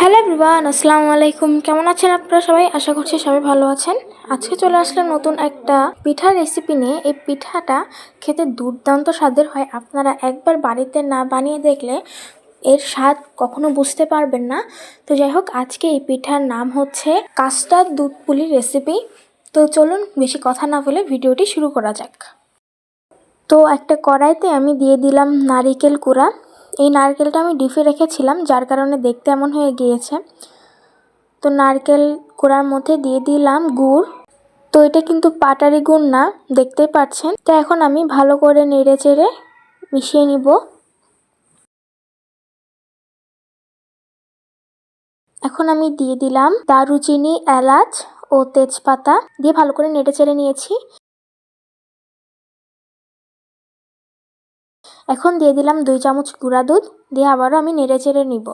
Hello everyone, আসসালামু আলাইকুম। কেমন আছেন আপনারা সবাই? আশা করছি সবাই ভালো আছেন। আজকে চলে আসলাম নতুন একটা পিঠার রেসিপি নিয়ে। এই পিঠাটা খেতে দুর্দান্ত স্বাদের হয়। আপনারা একবার বাড়িতে না বানিয়ে দেখলে এর স্বাদ কখনো বুঝতে পারবেন না। তো যাই হোক, আজকে এই পিঠার নাম হচ্ছে কাস্টার্ড দুধ পুলির রেসিপি তো চলুন, বেশি কথা না বলে ভিডিওটি শুরু করা যাক। তো একটা কড়াইতে আমি দিয়ে দিলাম নারিকেল কুড়া। এই নারকেলটা আমি ডিপে রেখেছিলাম, যার কারণে দেখতে এমন হয়ে গিয়েছে। তো নারকেল কোড়ার মধ্যে দিয়ে দিলাম গুড়। তো এটা কিন্তু পাটারি গুড় না, দেখতেই পাচ্ছেন। তো এখন আমি ভালো করে নেড়ে চেড়ে মিশিয়ে নিব। এখন আমি দিয়ে দিলাম দারুচিনি, এলাচ ও তেজপাতা। দিয়ে ভালো করে নেড়ে চেড়ে নিয়েছি। এখন দিয়ে দিলাম দুই চামচ গুঁড়া দুধ, দিয়ে আবারও আমি নেড়ে চেড়ে নিব।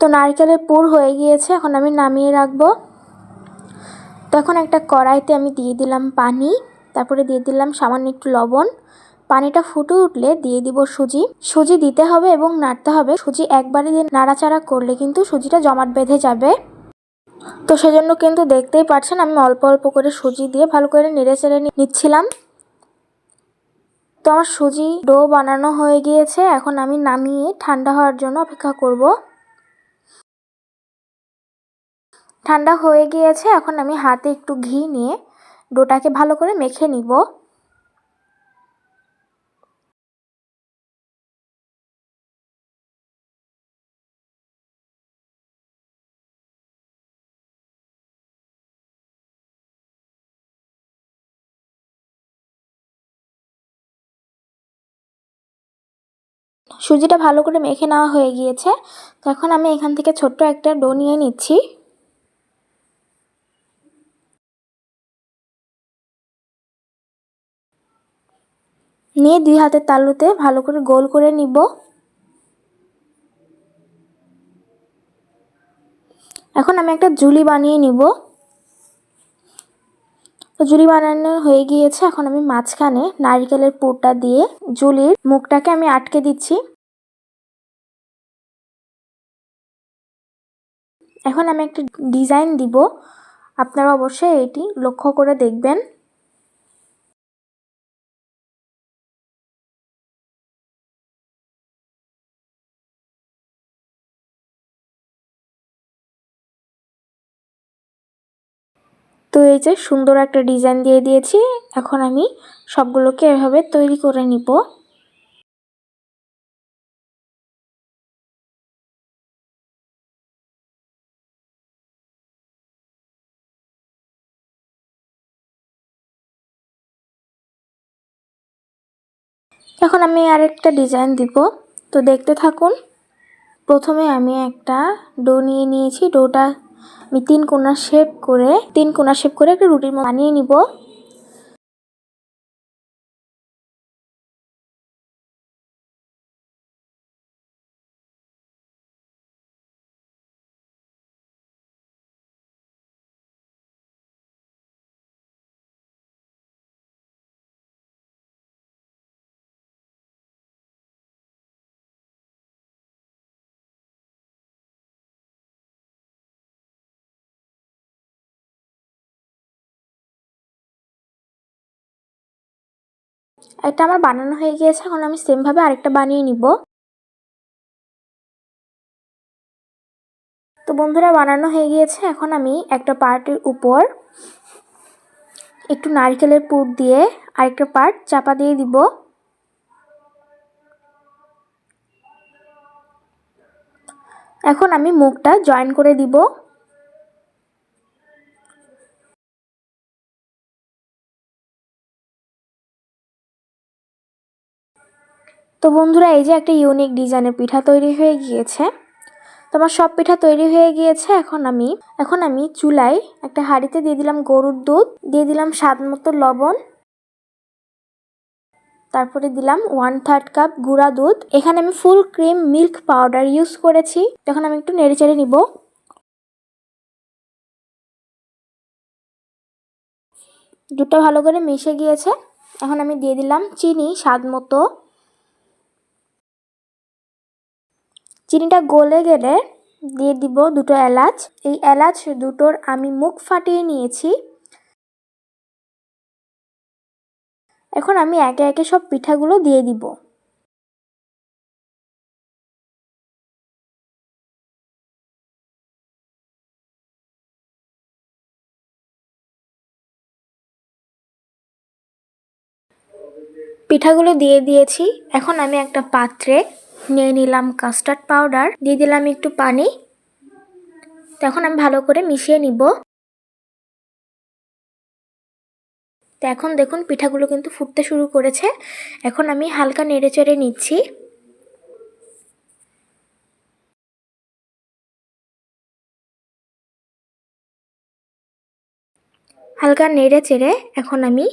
তো নারকেলের পুর হয়ে গিয়েছে, এখন আমি নামিয়ে রাখব। তখন একটা কড়াইতে আমি দিয়ে দিলাম পানি, তারপরে দিয়ে দিলাম সামান্য একটু লবণ। পানিটা ফুটে উঠলে দিয়ে দিব সুজি। সুজি দিতে হবে এবং নাড়তে হবে। সুজি একবারে দিয়ে নাড়াচাড়া করলে কিন্তু সুজিটা জমাট বেঁধে যাবে। তো সেজন্য কিন্তু দেখতেই পাচ্ছেন আমি অল্প অল্প করে সুজি দিয়ে ভালো করে নেড়ে চেড়ে নিচ্ছিলাম। তো আমার সুজি ডো বানানো হয়ে গিয়েছে, এখন আমি নামিয়ে ঠান্ডা হওয়ার জন্য অপেক্ষা করব। ঠান্ডা হয়ে গিয়েছে, এখন আমি হাতে একটু ঘি নিয়ে ডোটাকে ভালো করে মেখে নিব। সুজিটা ভালো করে মেখে নেওয়া হয়ে গিয়েছে। তো এখন আমি এখান থেকে ছোট্ট একটা ডো নিয়ে নিচ্ছি। নিয়ে দুই হাতের তালুতে ভালো করে গোল করে নিব। এখন আমি একটা জুলি বানিয়ে নিব। জুলি বানানো হয়ে গিয়েছে। এখন আমি মাঝখানে নারিকেলের পুরটা দিয়ে জুলির মুখটাকে আমি আটকে দিচ্ছি। এখন আমি একটা ডিজাইন দিব। আপনারা অবশ্যই এটি লক্ষ্য করে দেখবেন। তো এই যে সুন্দর একটা ডিজাইন দিয়ে দিয়েছি, এখন আমি সবগুলোকে এভাবে তৈরি করে নিব। এখন আমি আরেকটা ডিজাইন দিব। তো দেখতে থাকুন, প্রথমে আমি একটা ডো নিয়ে নিয়েছি, ডোটা আমি তিন কোনা শেপ করে তিন কোনা শেপ করে একটা রুটির বানিয়ে নিব। একটা আমার বানানো হয়ে গিয়েছে, এখন আমি সেমভাবে আরেকটা বানিয়ে নিব। তো বন্ধুরা, বানানো হয়ে গিয়েছে, এখন আমি একটা পার্টের উপর একটু নারকেলের পুর দিয়ে আরেকটা পার্ট চাপা দিয়ে দিব। এখন আমি মুখটা জয়েন করে দিব। তো বন্ধুরা, এই যে একটা ইউনিক ডিজাইনের পিঠা তৈরি হয়ে গিয়েছে। তোমার সব পিঠা তৈরি হয়ে গিয়েছে এখন আমি। এখন আমি চুলায় একটা হাঁড়িতে দিয়ে দিলাম গরুর দুধ, দিয়ে দিলাম স্বাদ মতো লবণ। তারপরে দিলাম ওয়ান থার্ড কাপ গুঁড়া দুধ। এখানে আমি full cream milk powder use করেছি। এখন আমি একটু নেড়ে চেড়ে নিব। দুধটা ভালো করে মিশে গিয়েছে। এখন আমি দিয়ে দিলাম চিনি স্বাদ মতো। চিনিটা গলে গেলে দিয়ে দিব দুটো এলাচ। এই এলাচ দুটোর আমি মুখ ফাটিয়ে নিয়েছি। এখন আমি একে একে সব পিঠাগুলো দিয়ে দিব। পিঠাগুলো দিয়ে দিয়েছি। এখন আমি একটা পাত্রে নিয়ে নিলাম কাস্টার্ড পাউডার দিয়ে দিলাম একটু পানি। তো এখন আমি ভালো করে মিশিয়ে নিব। তো এখন দেখুন পিঠাগুলো কিন্তু ফুটতে শুরু করেছে। এখন আমি হালকা নেড়ে চেড়ে নিচ্ছি। হালকা নেড়ে চেড়ে এখন আমি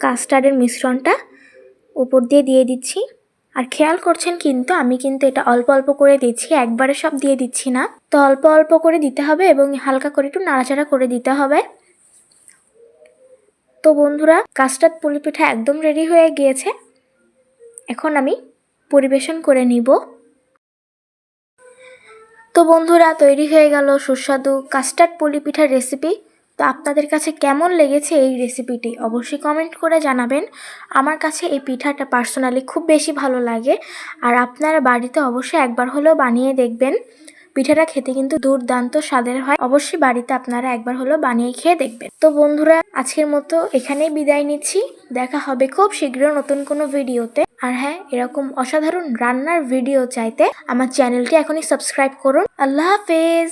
কাস্টার্ডের মিশ্রণটা উপর দিয়ে দিয়ে দিচ্ছি। আর খেয়াল করছেন কিন্তু, আমি কিন্তু এটা অল্প অল্প করে দিচ্ছি, একবারে সব দিয়ে দিচ্ছি না। তো অল্প অল্প করে দিতে হবে এবং হালকা করে একটু নাড়াচাড়া করে দিতে হবে। তো বন্ধুরা, কাস্টার্ড পুলি পিঠা একদম রেডি হয়ে গিয়েছে। এখন আমি পরিবেশন করে নিব। তো বন্ধুরা, তৈরি হয়ে গেল সুস্বাদু কাস্টার্ড পুলি পিঠার রেসিপি তো আপনাদের কাছে কেমন লেগেছে এই রেসিপিটি অবশ্যই কমেন্ট করে জানাবেন। আমার কাছে এই পিঠাটা পার্সোনালি খুব বেশি ভালো লাগে আর আপনারা বাড়িতে অবশ্যই একবার হলেও বানিয়ে দেখবেন। পিঠাটা খেতে কিন্তু দুর্দান্ত স্বাদের হয়। অবশ্যই বাড়িতে আপনারা একবার হলেও বানিয়ে খেয়ে দেখবেন। তো বন্ধুরা, আজকের মতো এখানেই বিদায় নিচ্ছি। দেখা হবে খুব শীঘ্র নতুন কোনো ভিডিওতে আর হ্যাঁ এরকম অসাধারণ রান্নার ভিডিও চাইতে আমার চ্যানেলটি এখনই সাবস্ক্রাইব করুন। আল্লাহ হাফেজ!